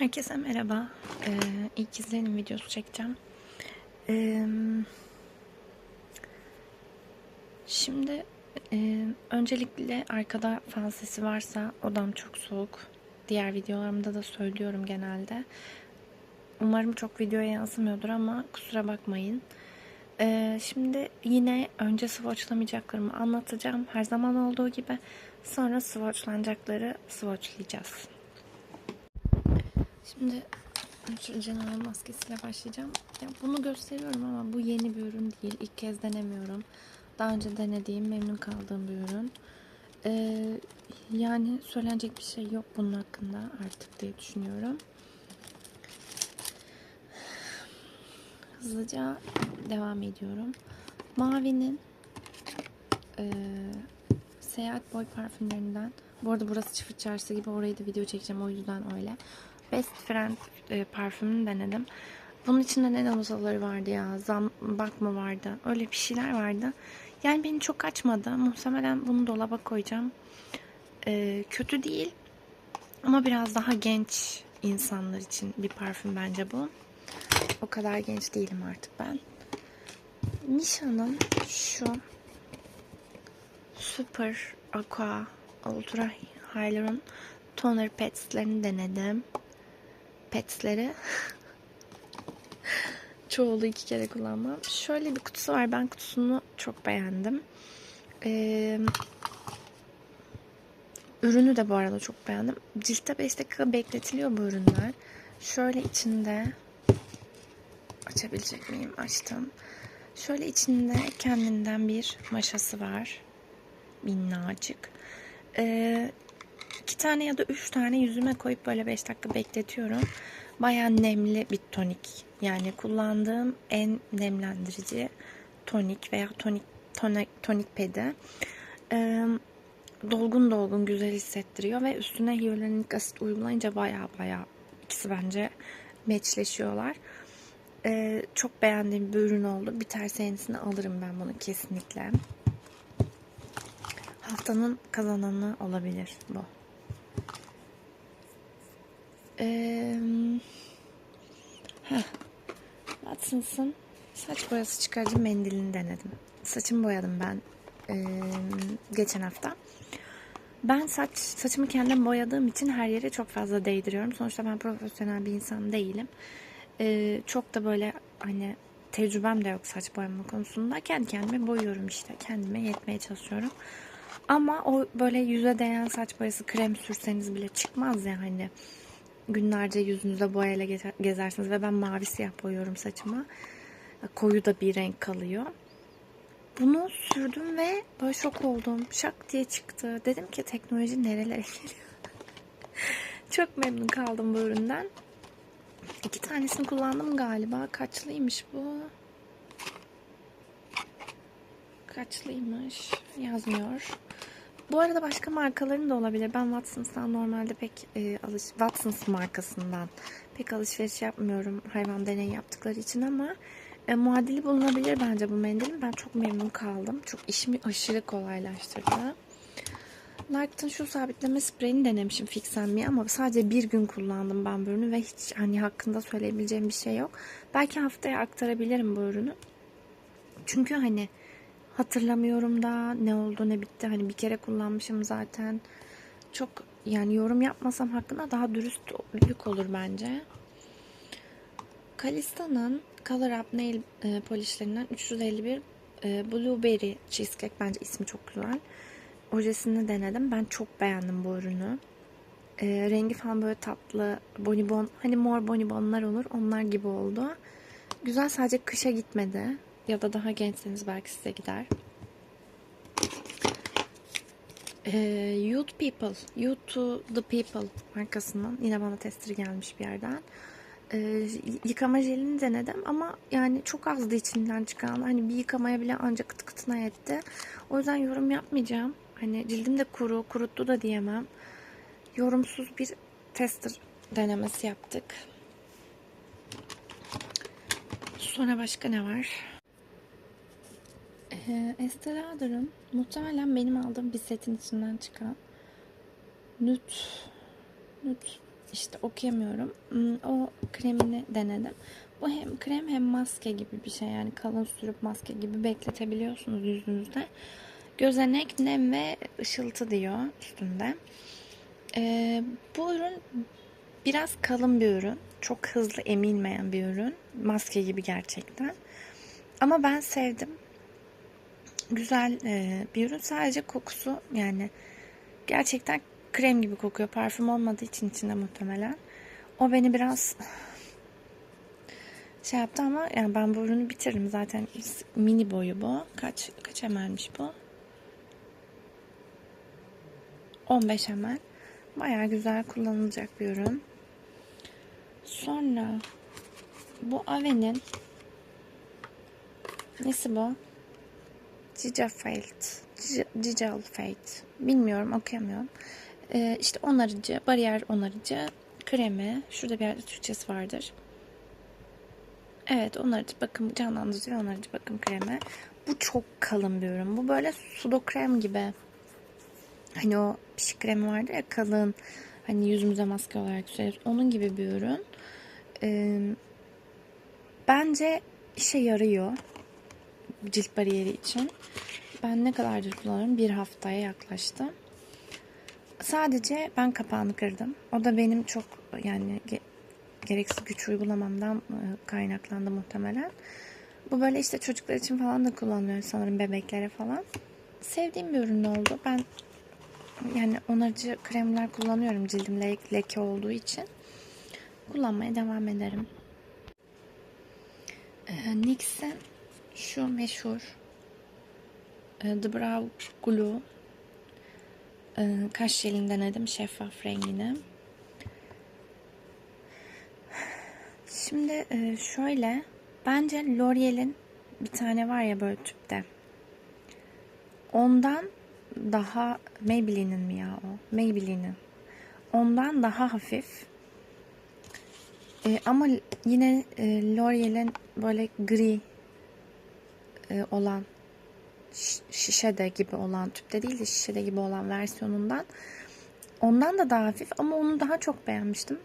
Herkese merhaba. Ee, ilk izlenim videosu çekeceğim. Ee, şimdi e, öncelikle arkada fan sesi varsa odam çok soğuk. Diğer videolarımda da söylüyorum genelde. Umarım çok videoya yansımıyordur ama kusura bakmayın. Ee, şimdi yine önce swatchlamayacaklarımı anlatacağım. Her zaman olduğu gibi. Sonra swatchlanacakları swatchlayacağız. Şimdi şu General maskesiyle başlayacağım. Ya bunu gösteriyorum ama bu yeni bir ürün değil. İlk kez denemiyorum. Daha önce denediğim, memnun kaldığım bir ürün. Ee, yani söylenecek bir şey yok bunun hakkında artık diye düşünüyorum. Hızlıca devam ediyorum. Mavi'nin e, Seyahat Boy parfümlerinden. Bu arada burası çift çarşı gibi orayı da video çekeceğim o yüzden öyle. Best Friend e, parfümünü denedim. Bunun içinde ne nozaları vardı ya? Zambak mı vardı? Öyle bir şeyler vardı. Yani beni çok açmadı. Muhtemelen bunu dolaba koyacağım. E, kötü değil. Ama biraz daha genç insanlar için bir parfüm bence bu. O kadar genç değilim artık ben. Misha'nın şu Super Aqua Ultra Hyaluron Toner Pads'lerini denedim. Pads'leri. Çoğulu iki kere kullanmam. Şöyle bir kutusu var. Ben kutusunu çok beğendim. Ee, ürünü de bu arada çok beğendim. Ciltte 5 dakika bekletiliyor bu ürünler. Şöyle içinde açabilecek miyim? Açtım. Şöyle içinde kendinden bir maşası var. Minnacık. Ee, iki tane ya da üç tane yüzüme koyup böyle beş dakika bekletiyorum. Baya nemli bir tonik. Yani kullandığım en nemlendirici tonik veya tonik tonik, tonik pedi. Ee, dolgun dolgun güzel hissettiriyor ve üstüne hyaluronik asit uygulayınca baya baya ikisi bence meçleşiyorlar. Ee, çok beğendiğim bir ürün oldu. Biterse yenisini alırım ben bunu kesinlikle. Haftanın kazananı olabilir bu. Ee, heh. Saç boyası çıkarıcı mendilini denedim. Saçımı boyadım ben ee, geçen hafta. Ben saç saçımı kendim boyadığım için her yere çok fazla değdiriyorum. Sonuçta ben profesyonel bir insan değilim. Ee, çok da böyle hani tecrübem de yok saç boyama konusunda. Kendi kendime boyuyorum işte. Kendime yetmeye çalışıyorum. Ama o böyle yüze değen saç boyası krem sürseniz bile çıkmaz ya hani. Günlerce yüzünüzde boyayla gezersiniz ve ben mavi siyah boyuyorum saçıma. Koyu da bir renk kalıyor. Bunu sürdüm ve böyle şok oldum. Şak diye çıktı. Dedim ki teknoloji nerelere geliyor. Çok memnun kaldım bu üründen. İki tanesini kullandım galiba. Kaçlıymış bu? Kaçlıymış? Yazmıyor. Bu arada başka markaların da olabilir. Ben Watsons'tan normalde pek e, alış Watsons markasından pek alışveriş yapmıyorum hayvan deneyi yaptıkları için ama e, muadili bulunabilir bence bu mendilin. Ben çok memnun kaldım. Çok işimi aşırı kolaylaştırdı. Lark'ın şu sabitleme spreyini denemişim Fix Me ama sadece bir gün kullandım ben bu ürünü ve hiç hani hakkında söyleyebileceğim bir şey yok. Belki haftaya aktarabilirim bu ürünü. Çünkü hani hatırlamıyorum da ne oldu ne bitti. Hani bir kere kullanmışım zaten. Çok yani yorum yapmasam hakkında daha dürüstlük olur bence. Kalista'nın Color Up Nail e, polişlerinden 351 e, Blueberry Cheesecake bence ismi çok güzel. Ojesini denedim. Ben çok beğendim bu ürünü. E, rengi falan böyle tatlı. Bonibon hani mor bonibonlar olur. Onlar gibi oldu. Güzel sadece kışa gitmedi. Ya da daha gençseniz belki size gider. E, Youth People, Youth to the People markasından yine bana tester gelmiş bir yerden. E, yıkama jelini denedim ama yani çok azdı içinden çıkan. Hani bir yıkamaya bile ancak kıtı kıtına yetti. O yüzden yorum yapmayacağım. Hani cildim de kuru, kuruttu da diyemem. Yorumsuz bir tester denemesi yaptık. Sonra başka ne var? Estee Lauder'ın muhtemelen benim aldığım bir setin içinden çıkan Nude Nude işte okuyamıyorum. Hmm, O kremini denedim. Bu hem krem hem maske gibi bir şey yani kalın sürüp maske gibi bekletebiliyorsunuz yüzünüzde. Gözenek, nem ve ışıltı diyor üstünde. Ee, bu ürün biraz kalın bir ürün. Çok hızlı emilmeyen bir ürün. Maske gibi gerçekten. Ama ben sevdim. Güzel e, bir ürün. Sadece kokusu yani gerçekten krem gibi kokuyor. Parfüm olmadığı için içinde muhtemelen. O beni biraz şey yaptı ama yani ben bu ürünü bitiririm zaten mini boyu bu. Kaç kaç ml'miş bu? 15 ml. Bayağı güzel kullanılacak bir ürün. Sonra bu Ave'nin nesi bu? Gigafate. Gigafate. Bilmiyorum okuyamıyorum. Ee, işte onarıcı, bariyer onarıcı kremi. Şurada bir yerde Türkçesi vardır. Evet onarıcı bakım canlandırıcı ve onarıcı bakım kremi. Bu çok kalın bir ürün. Bu böyle sudo krem gibi. Hani o pişik kremi vardı ya kalın. Hani yüzümüze maske olarak süreriz. Onun gibi bir ürün. Ee, bence işe yarıyor. Cilt bariyeri için. Ben ne kadardır kullanıyorum? Bir haftaya yaklaştı. Sadece ben kapağını kırdım. O da benim çok yani ge- gereksiz güç uygulamamdan e, kaynaklandı muhtemelen. Bu böyle işte çocuklar için falan da kullanılıyor sanırım bebeklere falan. Sevdiğim bir ürün oldu. Ben yani onarıcı kremler kullanıyorum cildim le- leke olduğu için. Kullanmaya devam ederim. Ee, NYX'in şu meşhur e, The Brow Glue e, kaş jelini denedim şeffaf rengini. Şimdi e, şöyle bence L'Oreal'in bir tane var ya böyle tüpte. Ondan daha Maybelline'in mi ya o? Maybelline'in. Ondan daha hafif. E, ama yine e, L'Oreal'in böyle gri olan şi- şişede gibi olan tüpte değil de şişede gibi olan versiyonundan ondan da daha hafif ama onu daha çok beğenmiştim.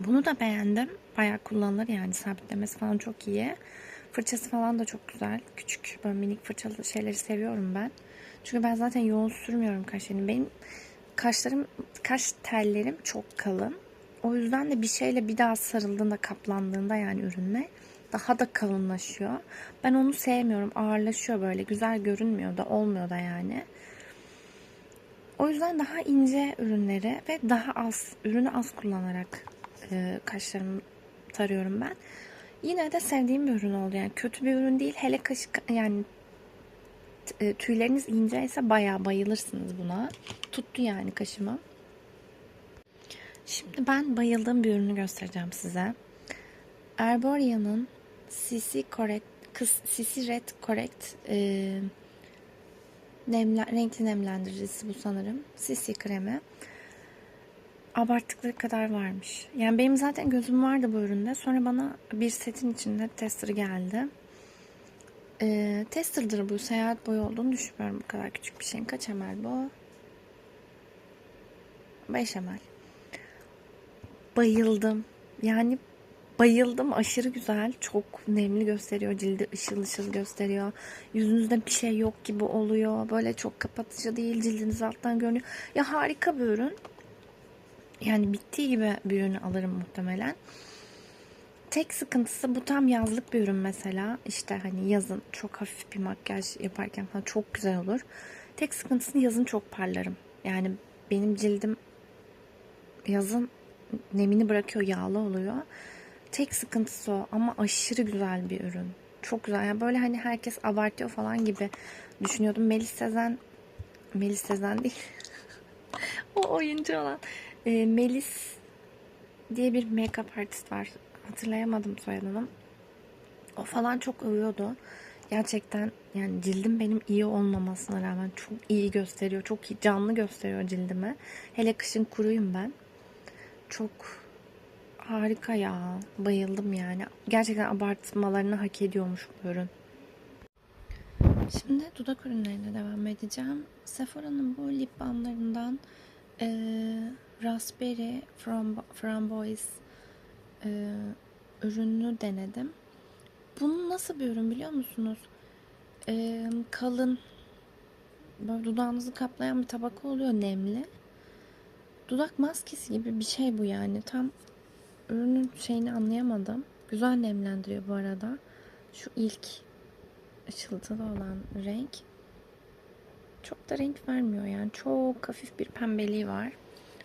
Bunu da beğendim. Bayağı kullanılır yani sabitlemesi falan çok iyi. Fırçası falan da çok güzel. Küçük böyle minik fırçalı şeyleri seviyorum ben. Çünkü ben zaten yoğun sürmüyorum kaşlarını. Benim kaşlarım, kaş tellerim çok kalın. O yüzden de bir şeyle bir daha sarıldığında, kaplandığında yani ürünle daha da kalınlaşıyor. Ben onu sevmiyorum. Ağırlaşıyor böyle. Güzel görünmüyor da olmuyor da yani. O yüzden daha ince ürünleri ve daha az ürünü az kullanarak e, kaşlarımı tarıyorum ben. Yine de sevdiğim bir ürün oldu. Yani kötü bir ürün değil. Hele kaş yani e, tüyleriniz inceyse bayağı bayılırsınız buna. Tuttu yani kaşımı. Şimdi ben bayıldığım bir ürünü göstereceğim size. Erboria'nın CC Correct kız CC Red Correct e, nemle, renkli nemlendiricisi bu sanırım. CC kremi. Abarttıkları kadar varmış. Yani benim zaten gözüm vardı bu üründe. Sonra bana bir setin içinde tester geldi. E, tester'dır bu. Seyahat boyu olduğunu düşünmüyorum bu kadar küçük bir şeyin. Kaç ml bu? 5 ml. Bayıldım. Yani bayıldım. Aşırı güzel. Çok nemli gösteriyor. Cildi ışıl ışıl gösteriyor. Yüzünüzde bir şey yok gibi oluyor. Böyle çok kapatıcı değil. Cildiniz alttan görünüyor. Ya harika bir ürün. Yani bittiği gibi bir ürünü alırım muhtemelen. Tek sıkıntısı bu tam yazlık bir ürün mesela. İşte hani yazın çok hafif bir makyaj yaparken falan çok güzel olur. Tek sıkıntısı yazın çok parlarım. Yani benim cildim yazın nemini bırakıyor, yağlı oluyor. Tek sıkıntısı o ama aşırı güzel bir ürün. Çok güzel. Yani böyle hani herkes abartıyor falan gibi düşünüyordum. Melis Sezen Melis Sezen değil. o oyuncu olan. Ee, Melis diye bir make-up artist var. Hatırlayamadım soyadını. O falan çok övüyordu. Gerçekten yani cildim benim iyi olmamasına rağmen çok iyi gösteriyor. Çok iyi, canlı gösteriyor cildimi. Hele kışın kuruyum ben. Çok harika ya. Bayıldım yani. Gerçekten abartmalarını hak ediyormuş bu ürün. Şimdi dudak ürünlerine devam edeceğim. Sephora'nın bu lip balmlarından eee, Raspberry Frambo- Framboise e, ürününü denedim. Bu nasıl bir ürün biliyor musunuz? E, kalın böyle dudağınızı kaplayan bir tabaka oluyor nemli. Dudak maskesi gibi bir şey bu yani. Tam ürünün şeyini anlayamadım. Güzel nemlendiriyor bu arada. Şu ilk ışıltılı olan renk çok da renk vermiyor yani. Çok hafif bir pembeliği var.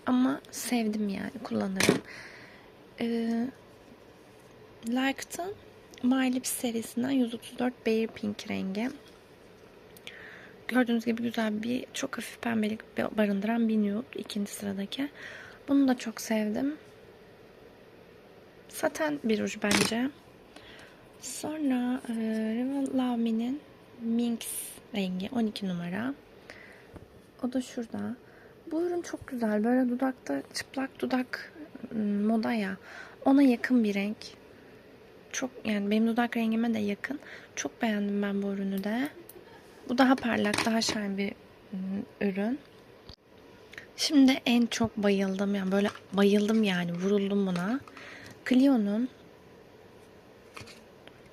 Ama sevdim yani kullanırım. Ee, Like'ın My Lips serisinden 134 Bear Pink rengi. Gördüğünüz gibi güzel bir çok hafif pembelik barındıran bir nude ikinci sıradaki. Bunu da çok sevdim. Saten bir ruj bence. Sonra e, Rimmel Love Me'nin Minx rengi 12 numara. O da şurada. Bu ürün çok güzel. Böyle dudakta çıplak dudak moda ya. Ona yakın bir renk. Çok yani benim dudak rengime de yakın. Çok beğendim ben bu ürünü de. Bu daha parlak, daha şen bir ürün. Şimdi en çok bayıldım yani böyle bayıldım yani vuruldum buna. Clio'nun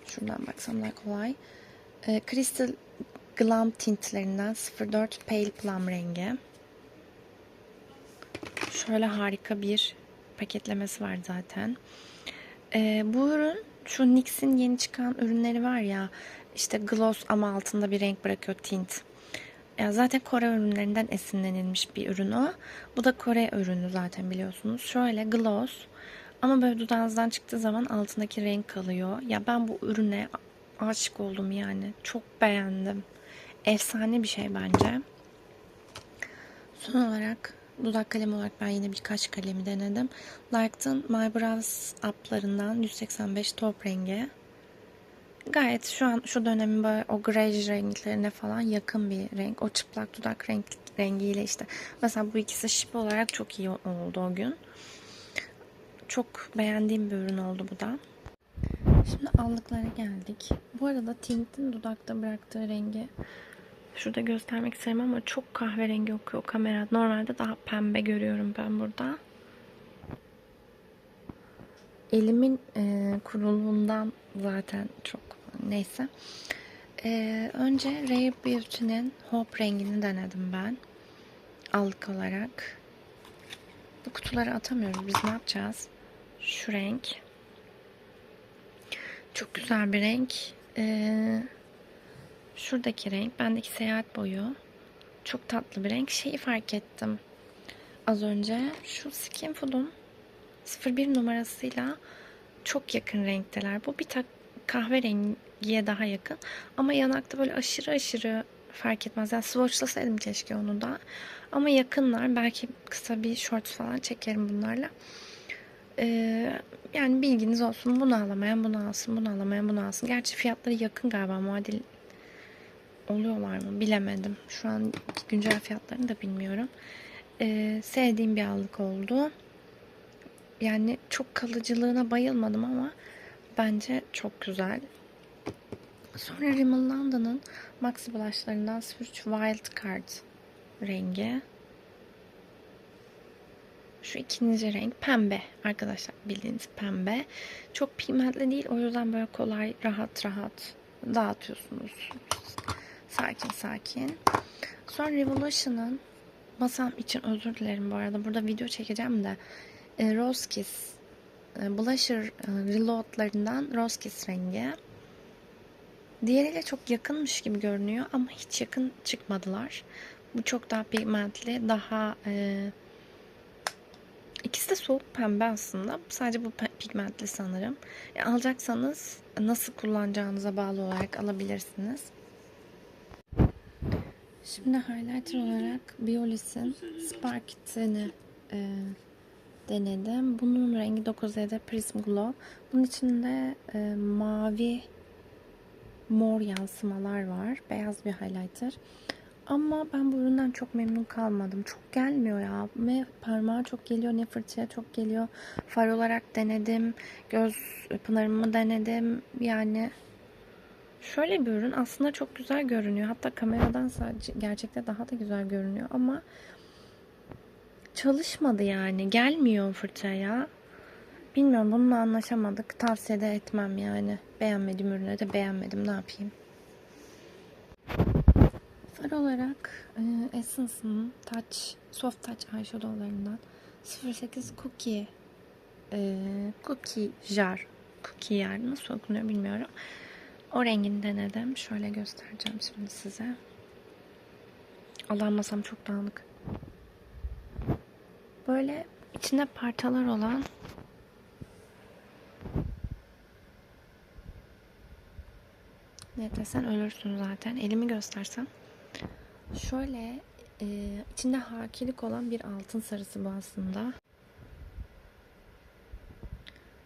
şuradan baksam daha kolay. E, Crystal Glam tintlerinden 04 Pale Plum rengi. Şöyle harika bir paketlemesi var zaten. E, bu ürün şu NYX'in yeni çıkan ürünleri var ya işte gloss ama altında bir renk bırakıyor tint. Ya zaten Kore ürünlerinden esinlenilmiş bir ürün o. Bu da Kore ürünü zaten biliyorsunuz. Şöyle gloss ama böyle dudağınızdan çıktığı zaman altındaki renk kalıyor. Ya ben bu ürüne aşık oldum yani. Çok beğendim. Efsane bir şey bence. Son olarak dudak kalemi olarak ben yine birkaç kalemi denedim. Like'ın My Brows Up'larından 185 top rengi. Gayet şu an şu dönemin böyle o grey renklerine falan yakın bir renk. O çıplak dudak renk, rengiyle işte. Mesela bu ikisi şip olarak çok iyi oldu o gün. Çok beğendiğim bir ürün oldu bu da. Şimdi allıklara geldik. Bu arada tintin dudakta bıraktığı rengi şurada göstermek isterim ama çok kahverengi okuyor kamera. Normalde daha pembe görüyorum ben burada. Elimin e, kuruluğundan zaten çok neyse. E, önce Rare Beauty'nin Hope rengini denedim ben. Allık olarak. Bu kutuları atamıyoruz. Biz ne yapacağız? Şu renk. Çok güzel bir renk. Ee, şuradaki renk. Bendeki seyahat boyu. Çok tatlı bir renk. Şeyi fark ettim. Az önce şu Skin Food'un 01 numarasıyla çok yakın renkteler. Bu bir tak kahverengiye daha yakın. Ama yanakta böyle aşırı aşırı fark etmez. Yani swatchlasaydım keşke onu da. Ama yakınlar. Belki kısa bir shorts falan çekerim bunlarla. Ee, yani bilginiz olsun. Bunu alamayan bunu alsın. Bunu alamayan bunu alsın. Gerçi fiyatları yakın galiba. Muadil oluyorlar mı bilemedim. Şu an güncel fiyatlarını da bilmiyorum. Ee, sevdiğim bir allık oldu. Yani çok kalıcılığına bayılmadım ama bence çok güzel. Sonra Rimmel London'ın Maxi Blush'larından 03 Wild Card rengi. Şu ikinci renk pembe arkadaşlar bildiğiniz pembe. Çok pigmentli değil o yüzden böyle kolay rahat rahat dağıtıyorsunuz. Sakin sakin. Sonra Revolution'ın masam için özür dilerim bu arada. Burada video çekeceğim de e, Rose Kiss e, Blusher e, Reload'larından Rose Kiss rengi. Diğeriyle çok yakınmış gibi görünüyor ama hiç yakın çıkmadılar. Bu çok daha pigmentli, daha e, ikisi de soğuk pembe aslında. Sadece bu pigmentli sanırım. E, alacaksanız nasıl kullanacağınıza bağlı olarak alabilirsiniz. Şimdi highlighter olarak Biolis'in Spark Tin'i e, denedim. Bunun rengi 9'da Prism Glow. Bunun içinde e, mavi mor yansımalar var. Beyaz bir highlighter. Ama ben bu üründen çok memnun kalmadım. Çok gelmiyor ya. Ne parmağa çok geliyor ne fırçaya çok geliyor. Far olarak denedim. Göz pınarımı denedim. Yani şöyle bir ürün aslında çok güzel görünüyor. Hatta kameradan sadece gerçekte daha da güzel görünüyor ama çalışmadı yani. Gelmiyor fırçaya. Bilmiyorum bununla anlaşamadık. Tavsiye de etmem yani. Beğenmediğim ürüne de beğenmedim. Ne yapayım? Far olarak e, Essence'ın Touch, Soft Touch eyeshadowlarından 08 Cookie e, Cookie Jar Cookie Jar nasıl okunuyor bilmiyorum. O rengini denedim. Şöyle göstereceğim şimdi size. Allah'ım masam çok dağınık. Böyle içinde parçalar olan ne desen ölürsün zaten. Elimi göstersem. Şöyle e, içinde hakilik olan bir altın sarısı bu aslında.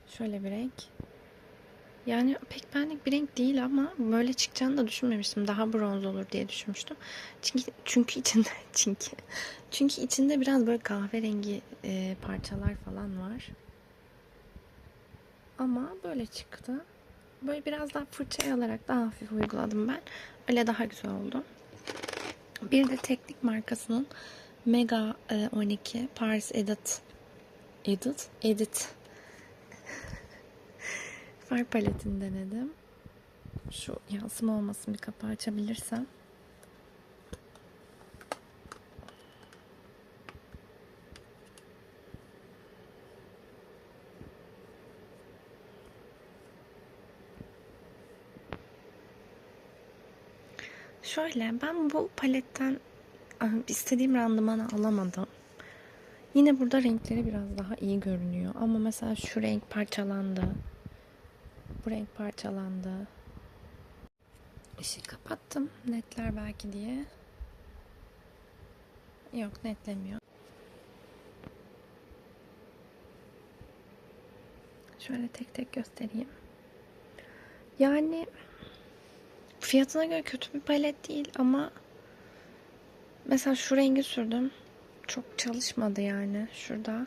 Şöyle bir renk. Yani pek benlik bir renk değil ama böyle çıkacağını da düşünmemiştim. Daha bronz olur diye düşünmüştüm. Çünkü çünkü içinde çünkü çünkü içinde biraz böyle kahverengi e, parçalar falan var. Ama böyle çıktı. Böyle biraz daha fırçayı alarak daha hafif uyguladım ben. Öyle daha güzel oldu. Bir de teknik markasının Mega e, 12 Paris Edit Edit Edit far paletini denedim. Şu yansıma olmasın bir kapağı açabilirsem. Şöyle ben bu paletten ah, istediğim randımanı alamadım. Yine burada renkleri biraz daha iyi görünüyor. Ama mesela şu renk parçalandı. Bu renk parçalandı. Işığı kapattım. Netler belki diye. Yok netlemiyor. Şöyle tek tek göstereyim. Yani fiyatına göre kötü bir palet değil ama mesela şu rengi sürdüm. Çok çalışmadı yani şurada.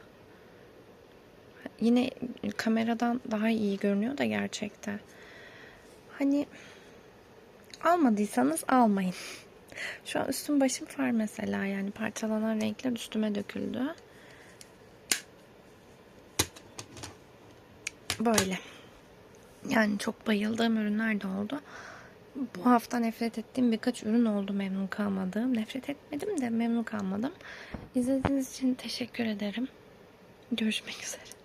Yine kameradan daha iyi görünüyor da gerçekte. Hani almadıysanız almayın. Şu an üstüm başım far mesela yani parçalanan renkler üstüme döküldü. Böyle. Yani çok bayıldığım ürünler de oldu. Bu hafta nefret ettiğim birkaç ürün oldu memnun kalmadığım. Nefret etmedim de memnun kalmadım. İzlediğiniz için teşekkür ederim. Görüşmek üzere.